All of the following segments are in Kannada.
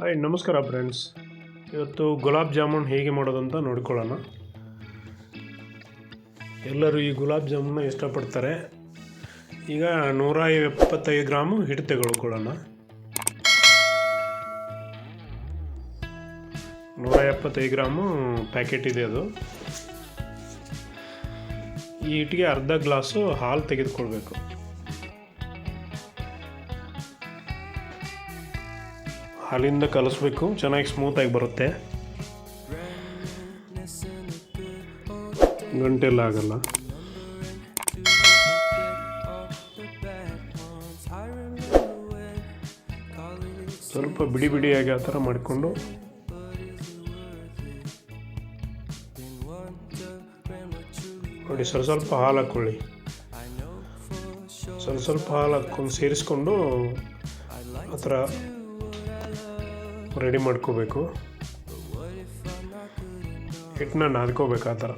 ಹಾಯ್, ನಮಸ್ಕಾರ ಫ್ರೆಂಡ್ಸ್ ಇವತ್ತು ಗುಲಾಬ್ ಜಾಮೂನ್ ಹೇಗೆ ಮಾಡೋದು ಅಂತ ನೋಡ್ಕೊಳ್ಳೋಣ. ಎಲ್ಲರೂ ಈ ಗುಲಾಬ್ ಜಾಮೂನ್ನ ಇಷ್ಟಪಡ್ತಾರೆ. ಈಗ ನೂರ ಎಪ್ಪತ್ತೈದು ಗ್ರಾಮು ಹಿಟ್ಟು ತೆಗೆದುಕೊಳ್ಳೋಣ. ನೂರ ಎಪ್ಪತ್ತೈದು ಗ್ರಾಮು ಪ್ಯಾಕೆಟ್ ಇದೆ ಅದು. ಈ ಹಿಟ್ಟಿಗೆ ಅರ್ಧ ಗ್ಲಾಸು ಹಾಲು ತೆಗೆದುಕೊಳ್ಬೇಕು. ಹಾಲಿಂದ ಕಲಿಸ್ಬೇಕು. ಚೆನ್ನಾಗಿ ಸ್ಮೂತಾಗಿ ಬರುತ್ತೆ. ಗಂಟೆಲ್ಲ ಆಗಲ್ಲ. ಸ್ವಲ್ಪ ಬಿಡಿ ಬಿಡಿಯಾಗಿ ಆ ಥರ ಮಾಡಿಕೊಂಡು. ನೋಡಿ, ಸ್ವಲ್ಪ ಸ್ವಲ್ಪ ಹಾಲು ಹಾಕ್ಕೊಳ್ಳಿ ಸ್ವಲ್ಪ ಸ್ವಲ್ಪ ಹಾಲು ಹಾಕ್ಕೊಂಡು ಸೇರಿಸ್ಕೊಂಡು ಆ ಥರ ರೆಡಿ ಮಾಡ್ಕೋಬೇಕು. ಹಿಟ್ಟನ್ನ ನಾದ್ಕೋಬೇಕು ಆ ಥರ.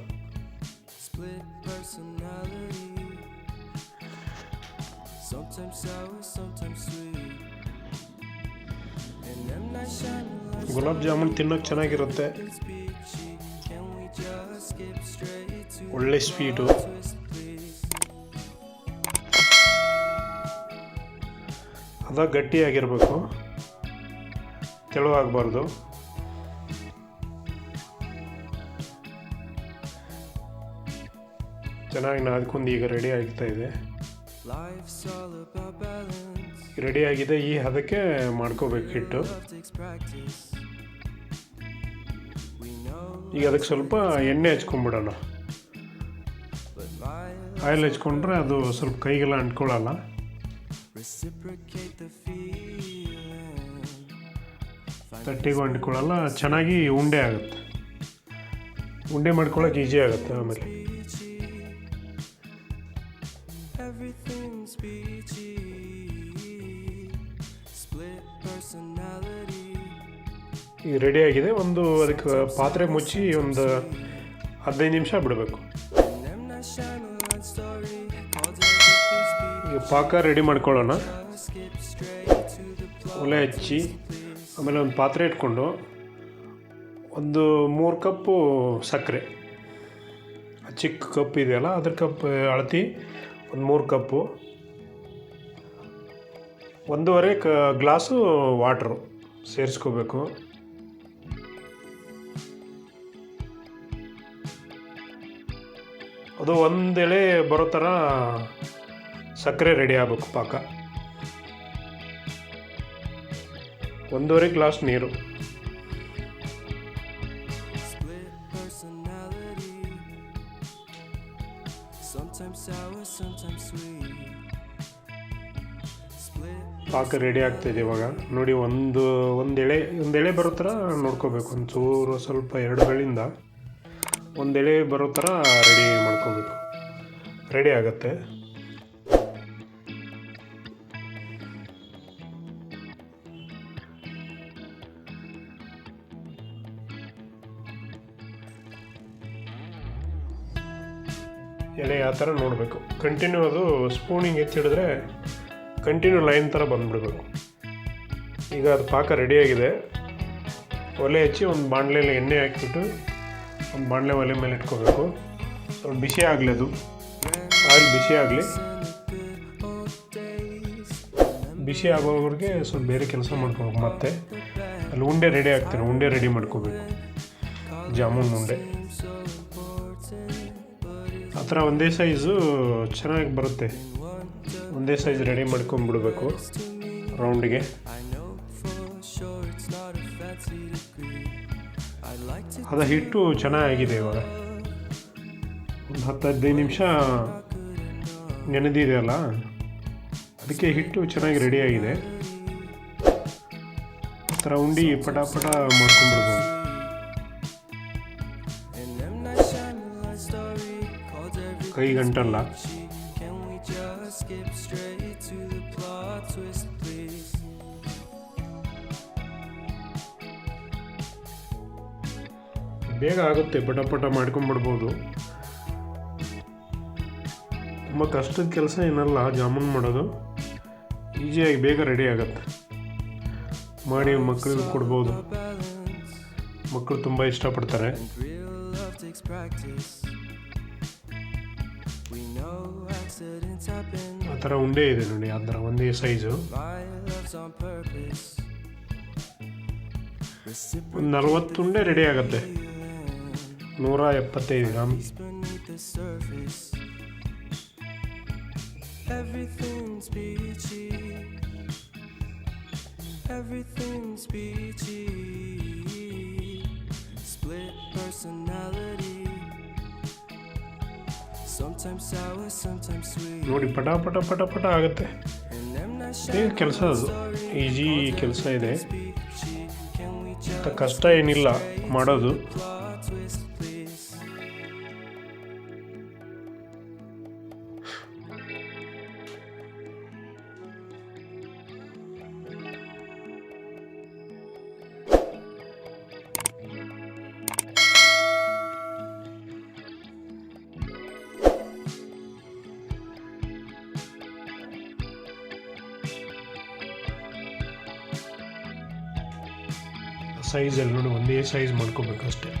ಗುಲಾಬ್ ಜಾಮೂನ್ ತಿನ್ನೋಕೆ ಚೆನ್ನಾಗಿರುತ್ತೆ. ಒಳ್ಳೆ ಸ್ವೀಟು. ಅದ ಗಟ್ಟಿಯಾಗಿರಬೇಕು. ತೆಳುವಾಗಬಾರ್ದು. ಚೆನ್ನಾಗಿ ನಾದ್ಕೊಂಡು ಈಗ ರೆಡಿ ಆಗ್ತಾ ಇದೆ. ರೆಡಿ ಆಗಿದೆ, ಈ ಹದಕ್ಕೆ ಮಾಡ್ಕೋಬೇಕು ಹಿಟ್ಟು. ಈಗ ಅದಕ್ಕೆ ಸ್ವಲ್ಪ ಎಣ್ಣೆ ಹಚ್ಕೊಂಡ್ಬಿಡೋಣ ಆಯಿಲ್ ಹಚ್ಕೊಂಡ್ರೆ ಅದು ಸ್ವಲ್ಪ ಕೈಗೆಲ್ಲ ಅಂಟ್ಕೊಳ್ಳಲ್ಲ. ತಟ್ಟಿಗೂ ಅಂಟ್ಕೊಳ್ಳಲ್ಲ ಚೆನ್ನಾಗಿ ಉಂಡೆ ಆಗುತ್ತೆ. ಉಂಡೆ ಮಾಡ್ಕೊಳ್ಳೋಕೆ ಈಜಿ ಆಗುತ್ತೆ ಆಮೇಲೆ. ಈಗ ರೆಡಿ ಆಗಿದೆ ಒಂದು ಅದಕ್ಕೆ ಪಾತ್ರೆ ಮುಚ್ಚಿ ಒಂದು ಹದಿನೈದು ನಿಮಿಷ ಬಿಡಬೇಕು. ಈಗ ಪಾಕ ರೆಡಿ ಮಾಡ್ಕೊಳ್ಳೋಣ. ಒಲೆ ಹಚ್ಚಿ. ಆಮೇಲೆ ಒಂದು ಪಾತ್ರೆ ಇಟ್ಕೊಂಡು ಒಂದು ಮೂರು ಕಪ್ಪು ಸಕ್ಕರೆ. ಚಿಕ್ಕ ಕಪ್ ಇದೆಯಲ್ಲ, ಅದ್ರ ಕಪ್ ಅಳತಿ ಒಂದು ಮೂರು ಕಪ್ಪು. ಒಂದೂವರೆ ಕ, ಗ್ಲಾಸು ವಾಟ್ರು ಸೇರಿಸ್ಕೋಬೇಕು. ಅದು ಒಂದೆಳೆ ಬರೋ ಥರ ಸಕ್ಕರೆ ರೆಡಿ ಆಗಬೇಕು ಪಾಕ. ಒಂದೂವರೆ ಗ್ಲಾಸ್ ನೀರು. ಪಾಕ ರೆಡಿ ಆಗ್ತಾಯಿದೆ ಇವಾಗ. ನೋಡಿ ಒಂದು ಒಂದು ಎಳೆ ಒಂದು ಎಳೆ ಬರೋ ಥರ ನೋಡ್ಕೋಬೇಕು. ಒಂದು ಚೂರು ಸ್ವಲ್ಪ ಎರಡು ಬೆಳಿಂದ ಒಂದು ಎಳೆ ಬರೋ ಥರ ರೆಡಿ ಮಾಡ್ಕೋಬೇಕು. ರೆಡಿ ಆಗುತ್ತೆ. ಎಲೆ ಆ ಥರ ನೋಡಬೇಕು. ಕಂಟಿನ್ಯೂ ಅದು ಸ್ಪೂನಿಂಗ್ ಎತ್ತಿಡಿದ್ರೆ ಕಂಟಿನ್ಯೂ ಲೈನ್ ಥರ ಬಂದುಬಿಡ್ಬೇಕು. ಈಗ ಅದು ಪಾಕ ರೆಡಿಯಾಗಿದೆ ಒಲೆ ಹಚ್ಚಿ ಒಂದು ಬಾಣಲೆಯಲ್ಲಿ ಎಣ್ಣೆ ಹಾಕಿಬಿಟ್ಟು ಒಂದು ಬಾಣಲೆ ಒಲೆ ಮೇಲೆ ಇಟ್ಕೋಬೇಕು. ಸ್ವಲ್ಪ ಬಿಸಿ ಆಗಲಿ ಅದು. ಆಯಿಲ್ ಬಿಸಿ ಆಗಲಿ. ಬಿಸಿ ಆಗೋವ್ರಿಗೆ ಸ್ವಲ್ಪ ಬೇರೆ ಕೆಲಸ ಮಾಡ್ಕೋಬೇಕು ಮತ್ತೆ. ಅಲ್ಲಿ ಉಂಡೆ ರೆಡಿ ಆಗ್ತಾರೆ ಉಂಡೆ ರೆಡಿ ಮಾಡ್ಕೋಬೇಕು. ಜಾಮೂನ್ ಉಂಡೆ. ಥರ ಒಂದೇ ಸೈಜು ಚೆನ್ನಾಗಿ ಬರುತ್ತೆ. ಒಂದೇ ಸೈಜ್ ರೆಡಿ ಮಾಡ್ಕೊಂಡ್ಬಿಡ್ಬೇಕು ರೌಂಡ್ಗೆ ಅದು ಹಿಟ್ಟು ಚೆನ್ನಾಗಿದೆ ಇವಾಗ. ಒಂದು ಹತ್ತು ಹದಿನೈದು ನಿಮಿಷ ನೆನೆದಿದೆಯಲ್ಲ ಅದಕ್ಕೆ ಹಿಟ್ಟು ಚೆನ್ನಾಗಿ ರೆಡಿಯಾಗಿದೆ ಆ ಥರ ಉಂಡಿ ಪಟ ಪಟ ಮಾಡ್ಕೊಂಡ್ಬಿಡ್ಬೋದು ಕೈ ಗಂಟಲ್ಲ. ಬೇಗ ಆಗುತ್ತೆ, ಪಟ ಪಟ ಮಾಡ್ಕೊಂಬಿಡ್ಬೋದು. ತುಂಬ ಕಷ್ಟದ ಕೆಲಸ ಏನಲ್ಲ, ಜಾಮೂನ್ ಮಾಡೋದು. ಈಸಿಯಾಗಿ ಬೇಗ ರೆಡಿ ಆಗುತ್ತೆ. ಮಾಡಿ ಮಕ್ಕಳಿಗೆ ಕೊಡ್ಬೋದು. ಮಕ್ಕಳು ತುಂಬ ಇಷ್ಟಪಡ್ತಾರೆ. ಆ ಥರ ಉಂಡೆ ಇದೆ ನೋಡಿ ಆ ಥರ ಒಂದೇ ಸೈಜು ಒಂದು ನಲ್ವತ್ತು ಉಂಡೆ ರೆಡಿ ಆಗುತ್ತೆ ನೂರ ಎಪ್ಪತ್ತೈದು gram. Everything's peachy. Everything's peachy. Split personality. ನೋಡಿ ಪಟ ಪಟ ಪಟ ಪಟ ಆಗುತ್ತೆ. ಕೆಲಸ ಅದು? ಈಜಿ ಕೆಲಸ ಇದೆ. ಕಷ್ಟ ಏನಿಲ್ಲ ಮಾಡೋದು. ಸೈಜಲ್ಲಿ ನೋಡಿ ಒಂದೇ ಸೈಜ್ ಮಾಡ್ಕೋಬೇಕು ಅಷ್ಟೇ.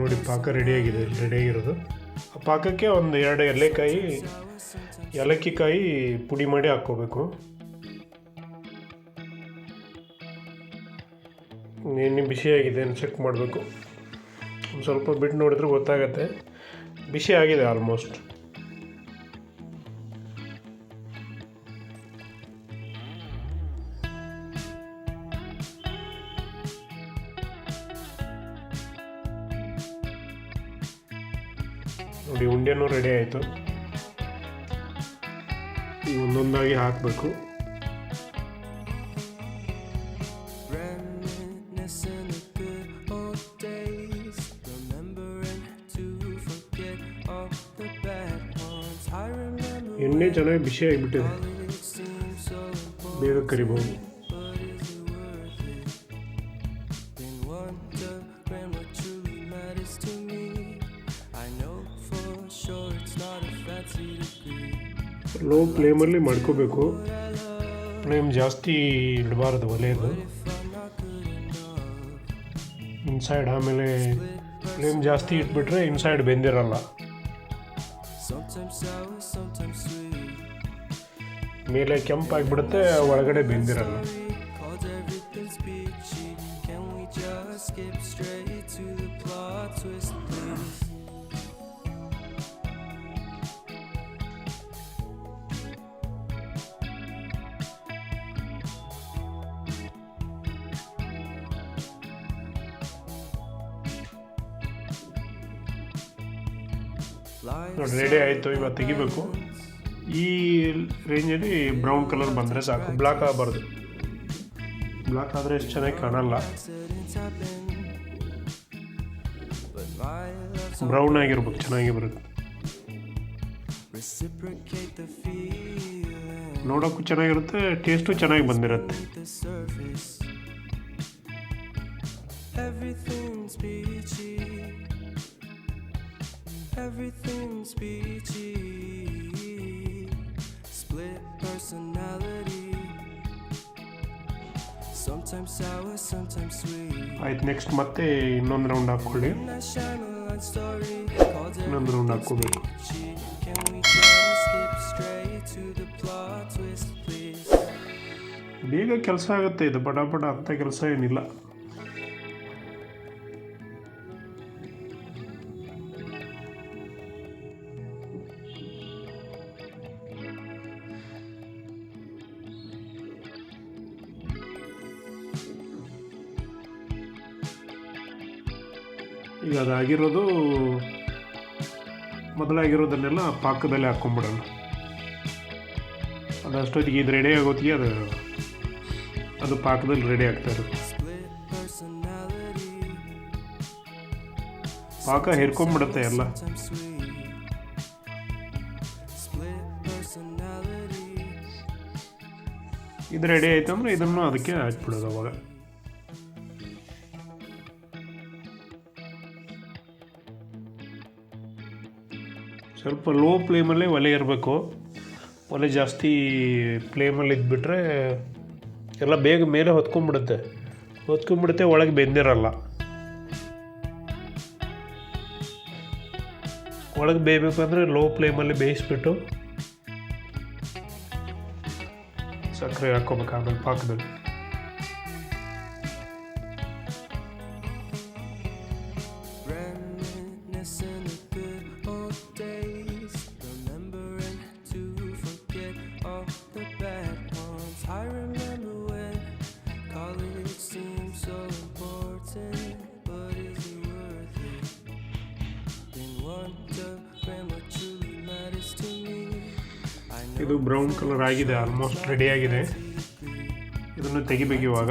ನೋಡಿ ಪಾಕ ರೆಡಿಯಾಗಿದೆ ರೆಡಿಯಾಗಿರೋದು ಆ ಪಾಕಕ್ಕೆ ಒಂದು ಎರಡು ಎಲೆಕಾಯಿ ಏಲಕ್ಕಿ ಕಾಯಿ ಪುಡಿ ಮಾಡಿ ಹಾಕ್ಕೋಬೇಕು. ಎಣ್ಣೆ ಬಿಸಿಯಾಗಿದೆ ಚೆಕ್ ಮಾಡಬೇಕು. ಸ್ವಲ್ಪ ಬಿಟ್ಟು ನೋಡಿದ್ರೆ ಗೊತ್ತಾಗತ್ತೆ. ಬಿಸಿ ಆಗಿದೆ ಆಲ್ಮೋಸ್ಟ್ ನೋಡಿ ಉಂಡೆನೂ ರೆಡಿ ಆಯಿತು. ಈಗ ಒಂದೊಂದಾಗಿ ಹಾಕಬೇಕು. Sure ಚೆನ್ನಾಗಿ ಬಿಸಿ a ಬೇಗ degree. ಲೋ ಫ್ಲೇಮಲ್ಲಿ ಮಾಡ್ಕೋಬೇಕು. ಫ್ಲೇಮ್ ಜಾಸ್ತಿ ಇಡಬಾರ್ದು ಒಲೆಯದು ಇನ್ಸೈಡ್ ಆಮೇಲೆ ಫ್ಲೇಮ್ ಜಾಸ್ತಿ ಇಟ್ಬಿಟ್ರೆ ಇನ್ಸೈಡ್ ಬೆಂದಿರಲ್ಲ. ಮೇಲೆ ಕೆಂಪಾಗಿ ಬಿಡುತ್ತೆ ಒಳಗಡೆ ಬೆಂದಿರಲ್ಲ. ನೋಡಿ ರೆಡಿ ಆಯಿತು ಇವಾಗ ತೆಗಿಬೇಕು. ಈ ರೇಂಜಲ್ಲಿ ಬ್ರೌನ್ ಕಲರ್ ಬಂದರೆ ಸಾಕು. ಬ್ಲಾಕ್ ಆಗಬಾರ್ದು. ಬ್ಲಾಕ್ ಆದರೆ ಎಷ್ಟು ಚೆನ್ನಾಗಿ ಕಾಣಲ್ಲ. ಬ್ರೌನ್ ಆಗಿರ್ಬೋದು ಚೆನ್ನಾಗಿ ಬರುತ್ತೆ. ಮೆಸಿಪ್ ಐತೆ ಫೀ ನೋಡೋಕ್ಕೂ ಚೆನ್ನಾಗಿರುತ್ತೆ ಟೇಸ್ಟು ಚೆನ್ನಾಗಿ ಬಂದಿರುತ್ತೆ. Sir everything peachy everything personality. Next ಮತ್ತೆ ಇನ್ನೊಂದು ರೌಂಡ್ ಹಾಕೊಳ್ಳಿ ಇನ್ನೊಂದು ರೌಂಡ್ ಹಾಕೋಬೇಕು ಬೇಗ ಕೆಲಸ ಆಗುತ್ತೆ ಇದು ಬಡ ಬಡ ಅಂತ ಕೆಲಸ ಏನಿಲ್ಲ. ಈಗ ಅದಾಗಿರೋದು ಮೊದಲಾಗಿರೋದನ್ನೆಲ್ಲ ಪಾಕದಲ್ಲಿ ಹಾಕ್ಕೊಂಬಿಡೋಣ ಅದಷ್ಟೊತ್ತಿಗೆ ಇದು ರೆಡಿ ಆಗೋತ್ತಿಗೆ ಅದು ಅದು ಪಾಕದಲ್ಲಿ ರೆಡಿ ಆಗ್ತಾ ಇರುತ್ತೆ. ಪಾಕ ಹಿರ್ಕೊಂಬಿಡುತ್ತೆ ಎಲ್ಲ. ಇದು ರೆಡಿ ಆಯ್ತು ಅಂದರೆ ಇದನ್ನು ಅದಕ್ಕೆ ಹಾಕ್ಬಿಡೋದು ಅವಾಗ ಸ್ವಲ್ಪ ಲೋ ಫ್ಲೇಮಲ್ಲೇ ಒಲೆ ಇರಬೇಕು. ಒಲೆ ಜಾಸ್ತಿ ಫ್ಲೇಮಲ್ಲಿ ಇದ್ಬಿಟ್ರೆ ಎಲ್ಲ ಬೇಗ ಮೇಲೆ ಹೊತ್ಕೊಂಡ್ಬಿಡುತ್ತೆ. ಹೊತ್ಕೊಂಡ್ಬಿಡುತ್ತೆ, ಒಳಗೆ ಬೆಂದಿರಲ್ಲ. ಒಳಗೆ ಬೇಯಬೇಕು ಅಂದರೆ ಲೋ ಫ್ಲೇಮಲ್ಲಿ ಬೇಯಿಸ್ಬಿಟ್ಟು ಸಕ್ಕರೆ ಹಾಕ್ಕೋಬೇಕು ಆಮೇಲೆ ಪಾಕದಲ್ಲಿ. ಇದು ಬ್ರೌನ್ ಕಲರ್ ಆಗಿದೆ ಆಲ್ಮೋಸ್ಟ್ ರೆಡಿ ಆಗಿದೆ. ಇದನ್ನು ತೆಗಿಬೇಕು ಇವಾಗ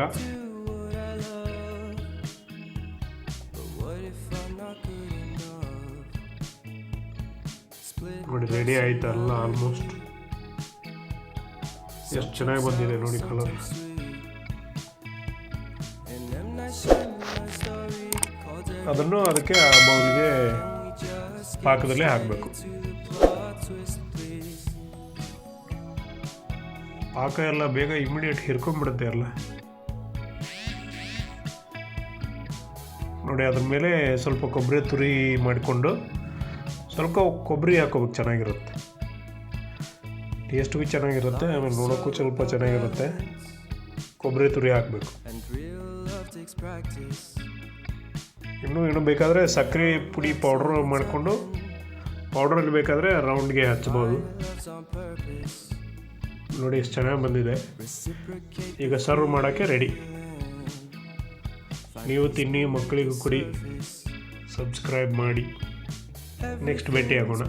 ನೋಡಿ ರೆಡಿ ಆಯ್ತಲ್ಲ ಆಲ್ಮೋಸ್ಟ್ ಎಷ್ಟು ಚೆನ್ನಾಗಿ ಬಂದಿದೆ ನೋಡಿ ಕಲರ್ ಅದನ್ನು ಅದಕ್ಕೆ ಆ ಬೌಲ್ಗೆ ಪಾಕದಲ್ಲೇ ಹಾಕಬೇಕು. ಪಾಕ ಎಲ್ಲ ಬೇಗ ಇಮಿಡಿಯೇಟ್ ಹಿರ್ಕೊಂಡ್ಬಿಡುತ್ತೆ ಎಲ್ಲ ನೋಡಿ, ಅದ್ರ ಮೇಲೆ ಸ್ವಲ್ಪ ಕೊಬ್ಬರಿ ತುರಿ ಮಾಡಿಕೊಂಡು ಸ್ವಲ್ಪ ಕೊಬ್ಬರಿ ಹಾಕೋಬೇಕು, ಚೆನ್ನಾಗಿರುತ್ತೆ ಟೇಸ್ಟ್ಗೂ ಚೆನ್ನಾಗಿರುತ್ತೆ, ಆಮೇಲೆ ನೋಡೋಕ್ಕೂ ಸ್ವಲ್ಪ ಚೆನ್ನಾಗಿರುತ್ತೆ ಕೊಬ್ಬರಿ ತುರಿ ಹಾಕಬೇಕು ಇನ್ನೂ. ಇನ್ನು ಬೇಕಾದರೆ ಸಕ್ಕರೆ ಪುಡಿ ಪೌಡ್ರ್ ಮಾಡಿಕೊಂಡು ಪೌಡ್ರಲ್ಲಿ ಬೇಕಾದರೆ ರೌಂಡ್ಗೆ ಹಚ್ಚಬೋದು. ನೋಡಿ, ಎಷ್ಟು ಚೆನ್ನಾಗಿ ಬಂದಿದೆ. ಈಗ ಸರ್ವ್ ಮಾಡೋಕ್ಕೆ ರೆಡಿ ನೀವು ತಿನ್ನಿ ಮಕ್ಕಳಿಗೂ ಕೊಡಿ. ಸಬ್ಸ್ಕ್ರೈಬ್ ಮಾಡಿ. ನೆಕ್ಸ್ಟ್ ಭೇಟಿ ಆಗೋಣ